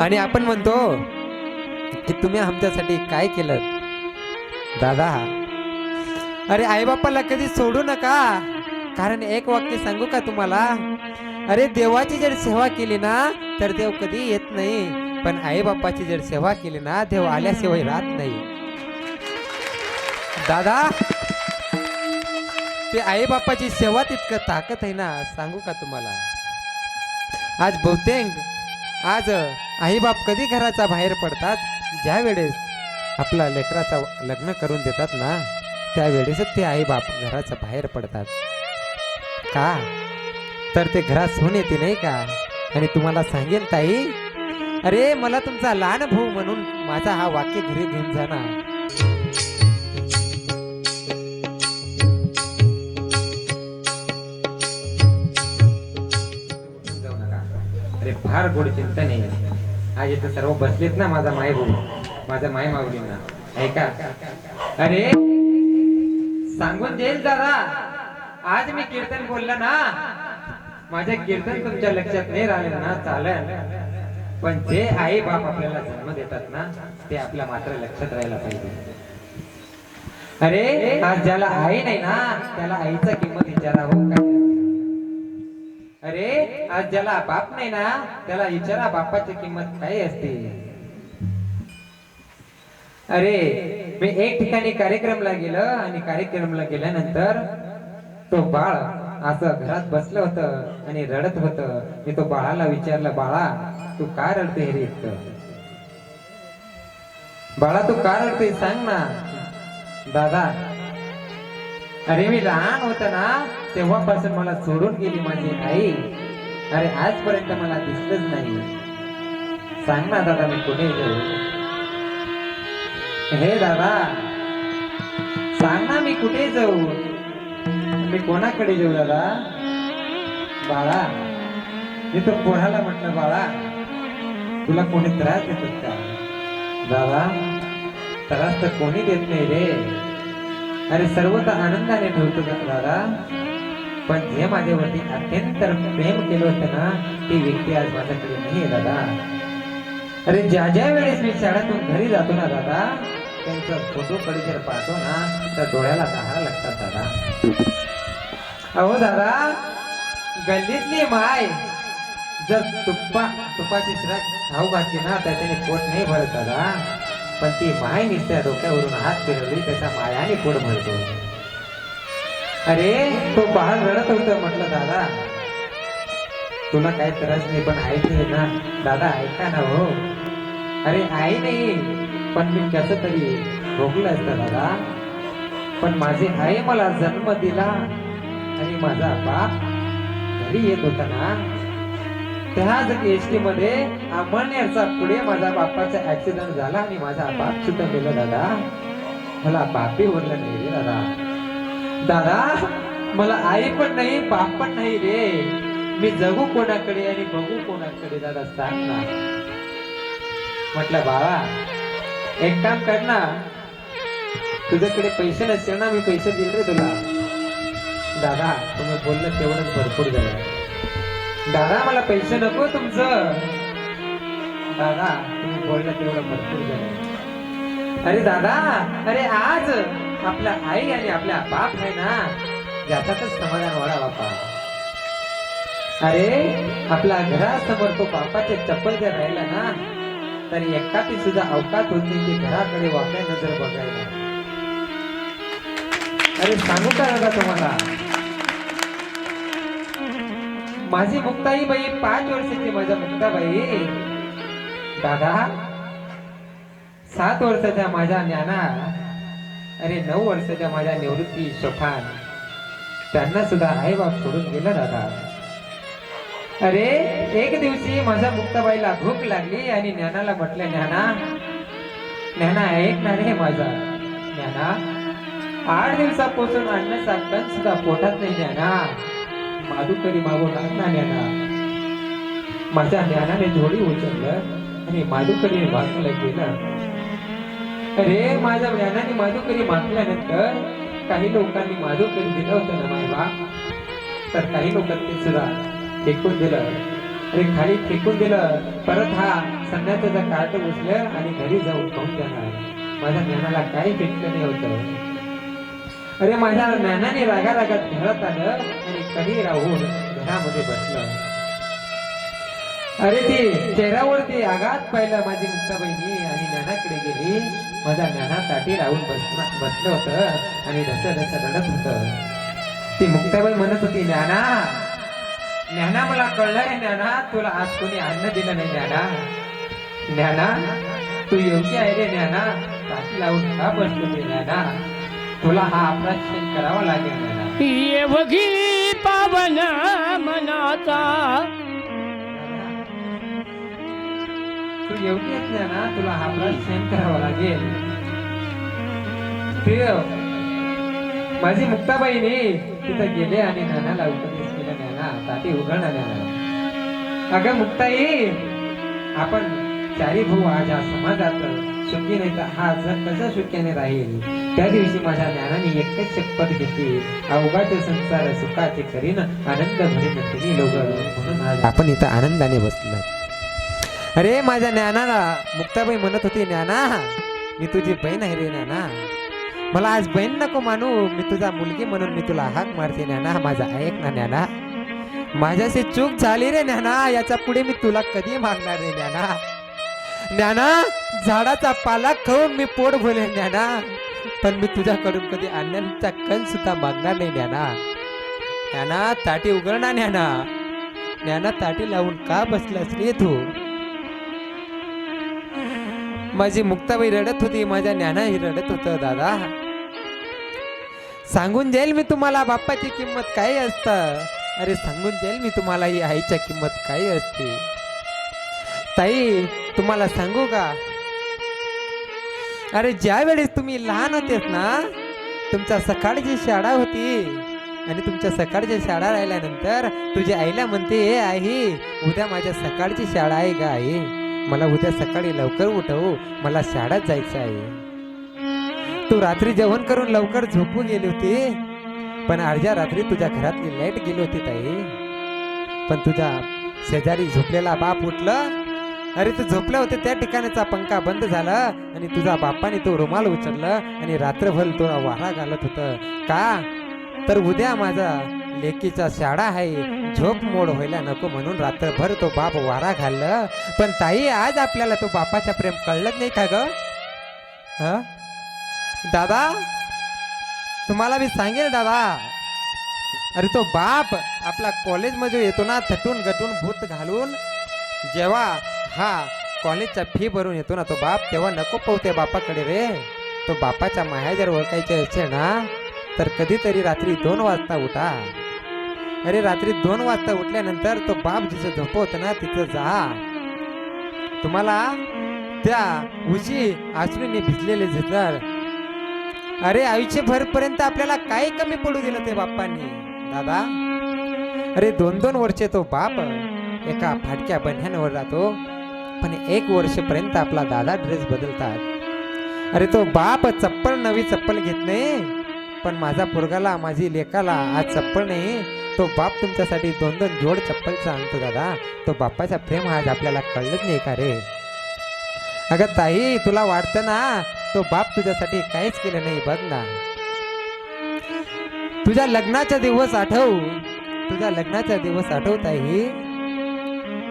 आणि आपण म्हणतो की तुम्ही आमच्यासाठी काय केलं? दादा अरे आईबापाला कधी सोडू नका. कारण एक वाक्य सांगू का तुम्हाला? अरे देवाची जर सेवा केली ना तर देव कधी येत नाही. पण आईबापाची जर सेवा केली ना देव आल्याशिवाय राहत नाही. दादा ते आईबापाची सेवा तितकं ताकद आहे ना सांगू का तुम्हाला? आज बहुतेक आज आईबाप कधी घराचा बाहेर पडतात? ज्या वेळेस आपला लेकराचा लग्न करून देतात ना त्यावेळेसच ते आईबाप घराच्या बाहेर पडतात. का? तर ते घरात सोन येते नाही का? आणि तुम्हाला सांगेन ताई अरे मला तुमचा लहान भाऊ म्हणून माझा हा वाक्य घरी घेऊन जाणार फार गोड चिंता नाही आज इथं सर्व बसलेत ना माझा माय भाऊ. माझा माय माऊलींना. ऐका अरे सांगून देईल दादा आज मी कीर्तन बोललं ना. माझे कीर्तन तुमच्या लक्षात नाही राहिलं ना चालेल. पण जे आई बाप आपल्याला जन्म देतात ना ते आपल्या मात्र लक्षात राहायला पाहिजे. अरे आज ज्याला आई नाही ना त्याला आईचा किंमत विचारा हो काय अरे आज ज्याला बाप नाही ना त्याला विचारा बापाची किंमत काय असते? अरे मी एक ठिकाणी कार्यक्रमला गेलो आणि कार्यक्रमला गेल्यानंतर तो बाळ असं घरात बसलं होतं आणि रडत होत. मी तो बाळाला विचारलं बाळा तू का रडते रे बाळा तू का रडते? सांग ना. दादा अरे मी लहान होत ना तेव्हापासून मला सोडून गेली माझी आई. अरे आजपर्यंत मला दिसलंच नाही. सांग ना दादा मी कुठे जाऊ हे दादा सांग ना मी कुठे जाऊ? मी कोणाकडे जाऊ दादा? बाळा मी तर कोणाला म्हटलं बाळा तुला कोणी त्रास देतात का? दादा त्रास तर कोणी देत नाही रे. अरे सर्व तर आनंदाने ठेवतो दादा? पण जे माझ्यावरती अत्यंत प्रेम केलं होतं ना ती व्यक्ती आज माझ्याकडे नाही दादा. अरे ज्या ज्या वेळेस मी शाळेतून घरी जातो ना दादा त्यांचा फोटो कडे जर पाहतो ना तर डोळ्याला दहा लागतात दादा. अहो दादा गल्लीतली माय जर तुप्पा तुपाची सिरा खाऊ घातली ना त्याच्याने पोट नाही भरत दादा. पण ती माय निसत्या डोक्यावरून हात फिरवली त्याचा मायाने पोट भरतो. अरे तो बाळ रडत होत म्हटलं दादा तुला काय त्रास नाही पण आई नाही ना. दादा ऐका ना हो. अरे आई नाही पण मी कस तरी भोगलं असतं दादा. पण माझी आई मला जन्म दिला आणि माझा बाप घरी येत होता ना. त्याच एसटी मध्ये अमळनेरचा पुढे माझ्या बापाचा ऍक्सिडेंट झाला आणि माझा बाप सुद्धा गेला दादा. मला बापी उरलं नाही रे दादा. दादा मला आई पण नाही बाप पण नाही रे. मी जगू कोणाकडे आणि बघू कोणाकडे दादा सांग ना. म्हटलं बाळा एक काम कर ना. तुझ्याकडे पैसे नसतील ना मी पैसे दिले रे तुला. दादा तुम्ही बोललं तेवढंच भरपूर झालं. दादा मला पैसे नको तुमचं. दादा तुम्ही बोलला तेवढं भरपूर झालं. अरे दादा अरे आज आपल्या आई आणि आपल्या बाप आहे ना याच्यातच समाधान वाढा बापा. अरे आपला घरासमोर तो बापाचे चप्पल जर राहिला ना तर एकाची सुद्धा अवकात होती की घराकडे वाकड्या नजर बघायला. अरे सांगू का दादा तुम्हाला? माझी मुक्ताई बाई पाच वर्षाची माझ्या मुक्ताबाई. दादा सात वर्षाच्या माझ्या ज्ञाना अरे नऊ वर्षाच्या माझ्या निवृत्ती शोफान त्यांना सुद्धा आई बाप सोडून गेला दादा. अरे एक दिवशी माझ्या मुक्ताबाईला भूक लागली आणि ज्ञानाला म्हटलं ज्ञाना ज्ञाना ऐकणार हे माझा. ज्ञाना आठ दिवसापासून अन्न कण सुद्धा पोटात नाही ज्ञाना. माधुकरी मागू लागला माझ्या ज्ञानाने जोडी उचललं आणि माधुकरी मागलं गेलं. अरे माझ्या ज्ञानाने माधुकरी मागल्यानंतर काही लोकांनी माधुकरी दिलं होतं ना मायबा तर काही लोकांनी सुद्धा फेकून दिलं. अरे खाली फेकून दिलं. परत हा संध्याचं कार्ट उचलं आणि घरी जाऊन खाऊन जाणार माझ्या ज्ञानाला काही भेटलं नाही होतं. अरे माझ्या ज्ञानाने रागा रागात घरात आलं आणि कधी राहून घरामध्ये बसलं. अरे ती चेहऱ्यावरती आघात पाहिलं माझी मुक्ता बहिणी आणि ज्ञानाकडे गेली. माझ्या ज्ञानासाठी राहून बसणं बसलं होतं आणि ढस ढस रडत होत. ती मुक्ताबाई म्हणत होती ज्ञाना ज्ञाना मला कळलंय ज्ञाना तुला आज कोणी अन्न दिलं नाही ज्ञाना. ज्ञाना तू योग्य आहे रे ज्ञाना. काशी लावून का बसलो ज्ञाना? तुला हा अपराध करावा लागेल येवगी पावन मनाचा. तू योग्य आहेस ज्ञाना तुला हा सहन करावा लागेल. ते माझी मुक्ताबाईने तिथं गेले आणि ज्ञानाला उपदेश केला ज्ञाना ताटी उघडणार ज्ञाना अगं मुक्ताई आपण चारी भाऊ आज या समाजात सुखी नाही तर हा जग कसं सुख्याने राहील? त्या दिवशी माझ्या ज्ञानाने एकच शपथ घेतली. अवघात संसार सुखाचे करीन आनंद भरीन तिन्ही लोक. म्हणून आज आपण इथं आनंदाने बसलो. अरे माझ्या ज्ञानाला मुक्ताबाई म्हणत होती ज्ञाना मी तुझी बहीण आहे रे ज्ञाना. मला आज बहीण नको मानू. मी तुझा मुलगी म्हणून मी तुला हाक मारते ज्ञाना. माझा ऐक ना ज्ञाना. माझ्याशी चूक झाली रे ज्ञाना. याच्यापुढे मी तुला कधी मागणार रे ज्ञाना? ज्ञाना झाडाचा पाला खाऊन मी पोट भोले ज्ञाना पण मी तुझ्याकडून कधी अण्णांचा कण सुद्धा मागणार नाही ज्ञाना ज्ञाना ताटी उघडणार ज्ञाना ज्ञाना ताटी लावून का बसलास रे तू? माझी मुक्ताबाई रडत होती माझ्या ज्ञानाही रडत होत दादा. सांगून जाईल मी तुम्हाला बाप्पाची किंमत काय असतं? अरे सांगून जाईल मी तुम्हाला ही आईच्या किंमत काय असते? ताई तुम्हाला सांगू का? अरे ज्या वेळेस तुम्ही लहान होतेस ना तुमच्या सकाळची शाळा होती. आणि तुमच्या सकाळची शाळा राहिल्यानंतर तुझ्या आईला म्हणते ए आई उद्या माझ्या सकाळची शाळा आहे का आई? मला उद्या सकाळी लवकर उठव मला शाळेत जायचं आहे. तू रात्री जेवण करून लवकर झोपू गेली होती. पण अर्ध्या रात्री तुझ्या घरातली लाइट गेली होती ताई. पण तुझ्या शेजारी झोपलेला बाप उठलं अरे तू झोपले होते त्या ठिकाणीचा पंखा बंद झाला आणि तुझा बापाने तो रुमाल उचलला आणि रात्रभर तो वारा घालत होत. का? तर उद्या माझा लेकीचा शाळा आहे. झोप मोड व्हायला नको म्हणून रात्रभर तो बाप वारा घाललं. पण ताई आज आपल्याला तो बापाचा प्रेम कळलंच नाही का ग? दादा? तुम्हाला मी सांगेल दादा. अरे तो बाप आपला कॉलेजमध्ये येतो ना थटून गटून भूत घालून जेव्हा हा कॉलेजचा फी भरून येतो ना तो बाप तेव्हा नको पवते बापाकडे रे. तो बापाच्या माया जर ओळखायचे असेल ना तर कधीतरी रात्री दोन वाजता उठा. अरे रात्री दोन वाजता उठल्यानंतर तो बाप जिथं झोपवतो ना तिथं जा. तुम्हाला त्या उशी आश्रूने भिजलेले झिजर अरे आयुष्यभरपर्यंत आपल्याला काही कमी पडू दिलं ते बाप्पांनी? दादा? अरे दोन दोन वर्षे तो बाप एका फाटक्या बन्ह्यांवर राहतो. पण एक वर्षपर्यंत आपला दादा ड्रेस बदलतात. अरे तो बाप चप्पल नवी चप्पल घेत नाही. पण माझा पोरगाला माझी लेकाला आज चप्पल नाही. तो बाप तुमच्यासाठी दोन दोन जोड चप्पलचा आणतो दादा. तो बाप्पाचा प्रेम आज आपल्याला कळलंच नाही का रे? अगं ताई तुला वाटतं ना तो बाप तुझ्यासाठी काहीच केलं नाही बघ ना. तुझ्या लग्नाचा दिवस आठव. तुझ्या लग्नाचा दिवस आठवताही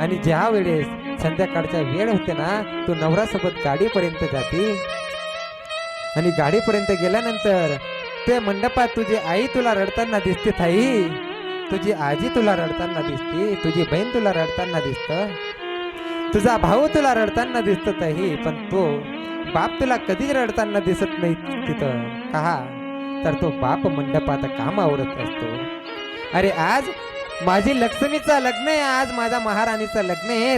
आणि ज्या वेळेस संध्याकाळच्या वेळ होते ना तू नवरासोबत गाडीपर्यंत जाते. आणि गाडीपर्यंत गेल्यानंतर ते मंडपात तुझी आई तुला रडताना दिसते ताई. तुझी आजी तुला रडताना दिसते तुझी बहीण तुला रडताना दिसत. तुझा भाऊ तुला रडताना दिसत ताई पण तो बाप तुला कधीच रडताना दिसत नाही तिथं. का तर तो बाप मंडपात काम आवडत असतो. अरे आज माझी लक्ष्मीचं लग्न आहे आज माझ्या महाराणीचं लग्न आहे.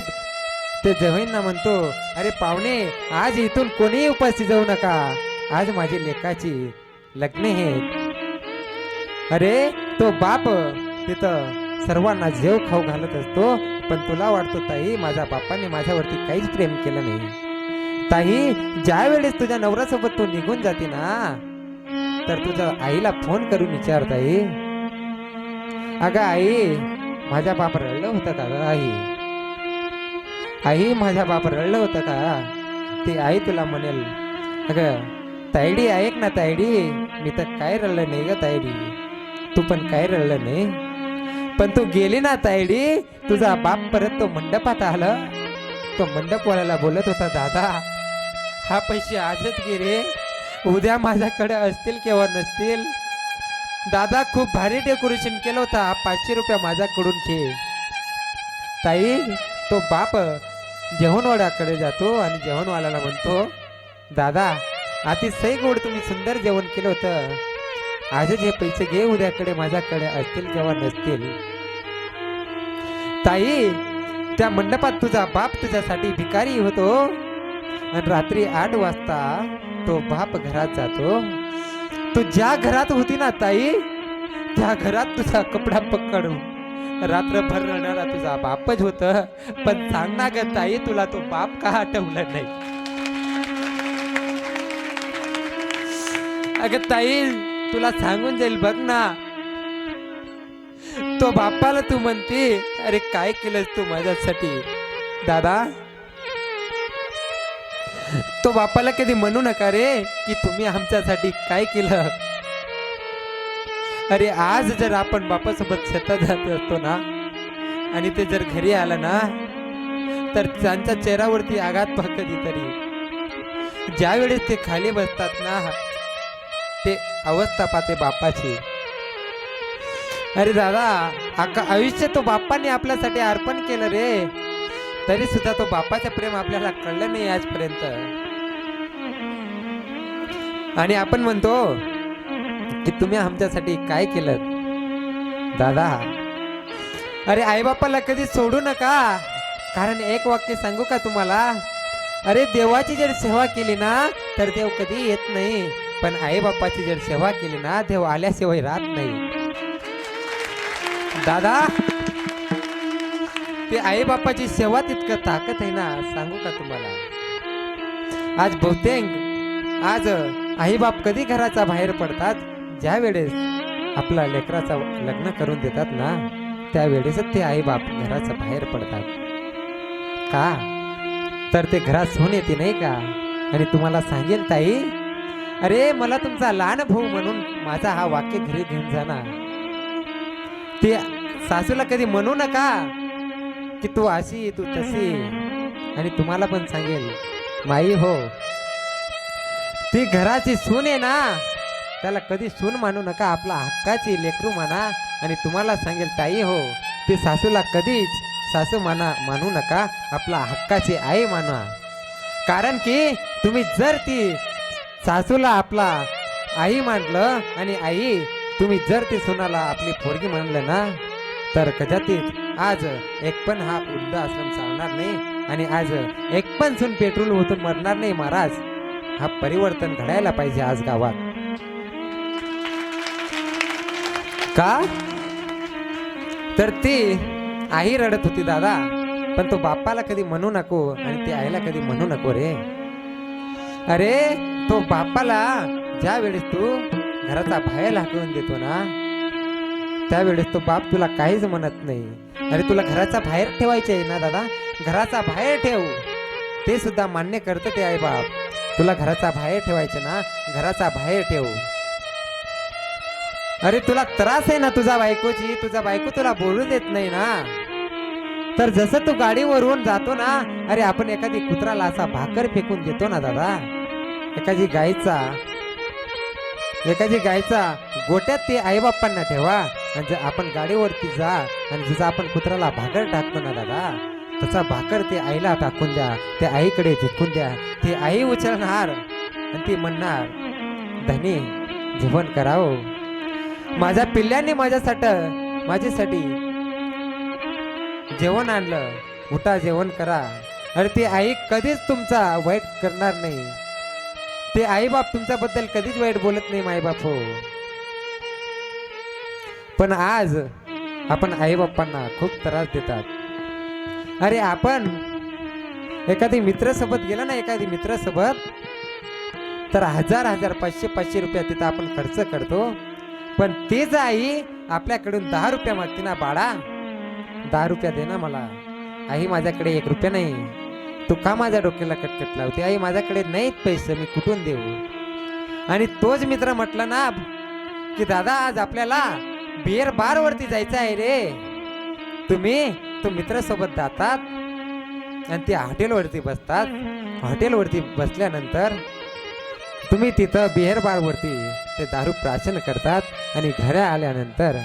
ते जवळींना म्हणतो अरे पाहुणे आज इथून कोणीही उपस्थित जाऊ नका. आज माझी लेखाची लग्न हे. अरे तो बाप तिथं सर्वांना जेव खाऊ घालत असतो पण तुला वाटतो ताई माझ्या बापाने माझ्यावरती काहीच प्रेम केलं नाही. ताई ज्या वेळेस तुझ्या नवऱ्यासोबत तू निघून जाते ना तर तुझ्या आईला फोन करून विचार ताई. अगं आई माझ्या बाप रडलं होतं का आई. आई माझ्या बाप रडलं होतं का? ते आई तुला म्हणेल अगं तायडी ऐक ना तायडी मी तर काय रडलं नाही ग तायडी तू पण काय रडलं नाही? पण तू गेली ना तायडी तुझा बाप परत तो मंडपात आलं. तो मंडपवाल्याला बोलत होता दादा हा पैसे आजच गेले. उद्या माझ्याकडे असतील किंवा नसतील? दादा खूप भारी डेकोरेशन केलं होता. पाचशे रुपया माझ्याकडून घे. ताई तो बाप जेवणवाड्याकडे जातो आणि जेवणवाल्याला म्हणतो दादा अतिशय गोड तुम्ही सुंदर जेवण केलं होतं. आजच हे पैसे घे उद्याकडे माझ्याकडे असतील किंवा नसतील. ताई त्या मंडपात तुझा बाप तुझ्यासाठी भिकारी होतो. आणि रात्री आठ वाजता तो बाप घरात जातो. तू ज्या घरात होती ना ताई त्या घरात तुझा कपडा पकडून रात्रभर रडणारा तुझा बापच होत पण सांग ना ग ताई तुला तो बाप का आठवला नाही? अगं ताई तुला सांगून जाईल बघ ना. तो बापाला तू म्हणते अरे काय केलंस तू माझ्यासाठी? दादा तो बापाला कधी म्हणू नका रे की तुम्ही आमच्यासाठी काय केलं? अरे आज जर आपण बापासोबत शेतात जात असतो ना आणि ते जर घरी आलं ना तर त्यांच्या चेहऱ्यावरती आघात पहा कधीतरी. ज्या वेळेस ते खाली बसतात ना ते अवस्था पाहते बापाची. अरे दादा आका आयुष्य तो बाप्पाने आपल्यासाठी अर्पण केलं रे. तरी सुद्धा तो बापाचं प्रेम आपल्याला कळलं नाही आजपर्यंत. आणि आपण म्हणतो की तुम्ही आमच्यासाठी काय केलं? दादा अरे आईबापाला कधी सोडू नका. कारण एक वाक्य सांगू का तुम्हाला? अरे देवाची जर सेवा केली ना तर देव कधी येत नाही. पण आईबापाची जर सेवा केली ना देव आल्याशिवाय राहत नाही. दादा ते आईबापाची सेवा तितकं ताकद आहे ना सांगू का तुम्हाला? आज बहुतेक आज आईबाप कधी घराचा बाहेर पडतात? ज्या वेळेस आपला लेकराचा लग्न करून देतात ना त्यावेळेसच ते आई बाप घराच्या बाहेर पडतात. का? तर ते घरात सोन येते नाही का? आणि तुम्हाला सांगेल ताई अरे मला तुमचा लहान भाऊ म्हणून माझा हा वाक्य घरी घेऊन जा ना. ते सासूला कधी म्हणू नका की तू अशी तू तशी. आणि तुम्हाला पण सांगेल माई हो ती घराची सून आहे ना त्याला कधी सून मानू नका आपला हक्काची लेकरू माना आणि तुम्हाला सांगेल ताई हो ती सासूला कधीच सासू माना मानू नका आपला हक्काची आई माना. कारण की तुम्ही जर ती सासूला आपला आई मानलं आणि आई तुम्ही जर ती सुनाला आपली पोरगी मानलं ना तर कदाचित आज एक पण हा वृद्ध आश्रम चालणार नाही आणि आज एक पण सून पेट्रोल ओतून मरणार नाही महाराज. हा परिवर्तन घडायला पाहिजे आज गावात. का? तर ती आई रडत होती दादा. पण तो बापाला कधी म्हणू नको आणि ती आईला कधी म्हणू नको रे. अरे तो बापाला ज्या वेळेस तू घराचा बाहेर हाकलून देतो ना त्यावेळेस तो बाप तुला काहीच म्हणत नाही. अरे तुला घराचा बाहेर ठेवायचे आहे ना दादा? घराचा बाहेर ठेव. ते सुद्धा मान्य करतं ते आई बाप. तुला घराचा बाहेर ठेवायचं ना घराचा बाहेर ठेव. अरे तुला त्रास आहे ना तुझा बायकोची? तुझा बायको तुला बोलू देत नाही ना. तर जसं तू गाडीवरून जातो ना अरे आपण एखादी कुत्राला असा भाकर फेकून देतो ना दादा. एखादी गायचा एखादी गायचा गोट्यात ते आईबाप्पांना ठेवा. आणि जर आपण गाडीवरती जा आणि जसं आपण कुत्राला भाकर टाकतो ना दादा तसा भाकर ते आईला टाकून द्या त्या आईकडे झुकून द्या. ती आई उचलणार आणि ती म्हणणार धनी जेवण करावं. माझ्या पिल्ल्याने माझ्यासाठी माझ्यासाठी जेवण आणलं. उठा जेवण करा. अरे ती आई कधीच तुमचा वाईट करणार नाही. ते आईबाप तुमच्याबद्दल कधीच वाईट बोलत नाही माईबाप हो. पण आज आपण आईबापांना खूप त्रास देतात. अरे आपण एखादी मित्रासोबत गेला ना एखादी मित्रासोबत तर हजार हजार पाचशे पाचशे रुपया तिथं आपण खर्च करतो. पण तेच आई आपल्याकडून दहा रुपया मागते ना बाळा. दहा रुपया दे ना मला. आई माझ्याकडे एक रुपया नाही. तू का माझ्या डोक्याला कटकट लावते? आई माझ्याकडे नाहीत पैसे मी कुठून देऊ? आणि तोच मित्र म्हटला ना की दादा आज आपल्याला बिअर बार वरती जायचं आहे रे. तुम्ही तो मित्रासोबत जातात आणि ते हॉटेलवरती बसतात. हॉटेलवरती बसल्यानंतर तुम्ही तिथं बिहेर बारवरती ते दारू प्राशन करतात आणि घरी आल्यानंतर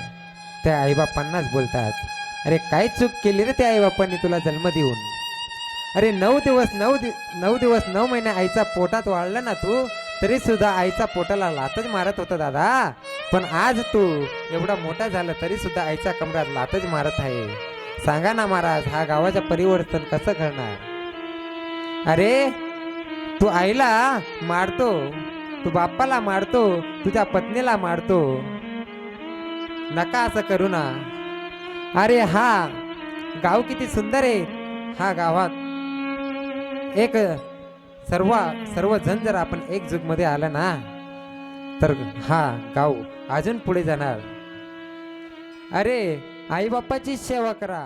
त्या आईबापांनाच बोलतात अरे काय चूक केली रे त्या आईबापांनी तुला जन्म देऊन? अरे नऊ दिवस नऊ दि नऊ दिवस नऊ महिने आईचा पोटात वाढला ना तू तरी सुद्धा आईचा पोटाला लातच मारत होता दादा. पण आज तू एवढा मोठा झाला तरी सुद्धा आईच्या कमरात लातच मारत आहे. सांगा ना महाराज हा गावाचं परिवर्तन कसं करणार अरे तू आईला मारतो तू बाप्पाला मारतो तुझ्या पत्नीला मारतो. नका असं करू ना. अरे हा गाव किती सुंदर आहे हा गावात. एक सर्व सर्वजण जर आपण एक जुगमध्ये आलं ना तर हा गाव अजून पुढे जाणार. अरे आई बाप्पाची सेवा करा.